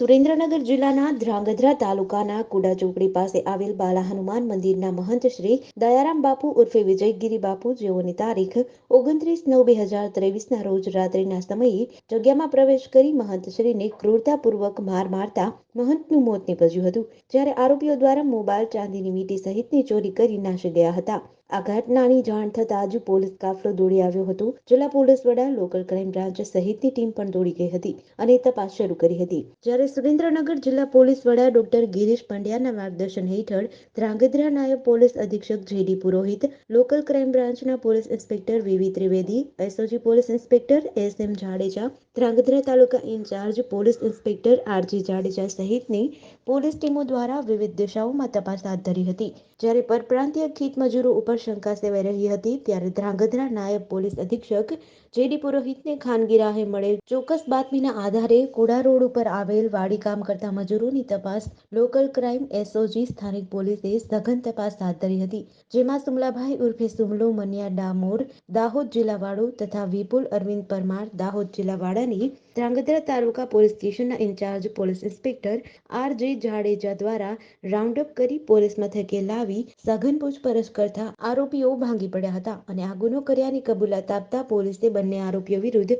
સુરેન્દ્રનગર જિલ્લાના ધ્રાંગધ્રા તાલુકાના કુડા ચોકડી પાસે આવેલ બાલા હનુમાન મંદિરના મહંત શ્રી દયારામ બાપુ ઉર્ફે વિજયગીરી બાપુ, જેઓની તારીખ ઓગણત્રીસ નવ બે હજાર ત્રેવીસના રોજ રાત્રિના સમયે જગ્યામાં પ્રવેશ કરી મહંત શ્રીને ક્રૂરતાપૂર્વક માર મારતા મહંતનું મોત નીપજ્યું હતું, જ્યારે આરોપીઓ દ્વારા મોબાઈલ ચાંદીની મીટી સહિતની ચોરી કરી નાશી ગયા હતા. આ ઘટનાની જાણ થતાં જ પોલીસ કાફલો દોડી આવ્યો હતો. જિલ્લા પોલીસ વડા, લોકલ ક્રાઇમ બ્રાન્ચ સહિતની ટીમ પણ દોડી ગઈ હતી અને તપાસ શરૂ કરી હતી. જ્યારે સુરેન્દ્રનગર જિલ્લા પોલીસ વડા ડોક્ટર ગિરીશ પંડ્યાના માર્ગદર્શન હેઠળ ધ્રાંગધ્રા નાયબ પોલીસ અધિક્ષક જેડી પુરોહિત, લોકલ ક્રાઇમ બ્રાન્ચના police inspector VV Trivedi, SOG police inspector S M Jadeja, Dhrangadhra taluka in charge police inspector RG Jadeja સહિતની પોલીસ ટીમો દ્વારા વિવિધ દિશાઓમાં તપાસ હાથ ધરી હતી. જ્યારે પરપ્રાંતીય ખેત મજૂરો ઉપર શંકા સેવાઈ રહી હતી ત્યારે ધ્રાંગધ્રા નાયબ પોલીસ અધિક્ષક જેડી પુરોહિતને ખાનગી રાહે મળેલ ચોક્કસ બાતમીના આધારે કુડા રોડ ઉપર આવેલ વાડી કામ કરતા મજૂરોની તપાસ લોકલ ક્રાઇમ એસઓજી સ્થાનિક પોલીસે સઘન તપાસ હાથ ધરી હતી, જેમાં સુમલાભાઈ ઉર્ફે સુમલો, મનિયા ડામોર, દાહોદ જિલ્લાવાળો તથા વિપુલ અરવિંદ પરમાર દાહોદ જિલ્લાવાળાની ધ્રાંગધ્રા તાલુકા પોલીસ સ્ટેશનના in charge police inspector R J Jadeja દ્વારા રાઉન્ડઅપ કરી પોલીસ મથકે લાવી સઘન પૂછપરછ કરતા આરોપીઓ ભાંગી પડ્યા હતા અને આ ગુનો કર્યાની કબૂલાત આપતા પોલીસે બંને આરોપીઓ વિરુદ્ધ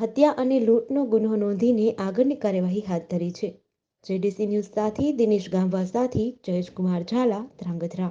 હત્યા અને લૂંટનો ગુનો નોંધીને આગળની કાર્યવાહી હાથ ધરી છે. જેડીસી ન્યૂઝ સાથે દિનેશ ગામવા સાથે જયેશકુમાર ઝાલા ધ્રાંગધ્રા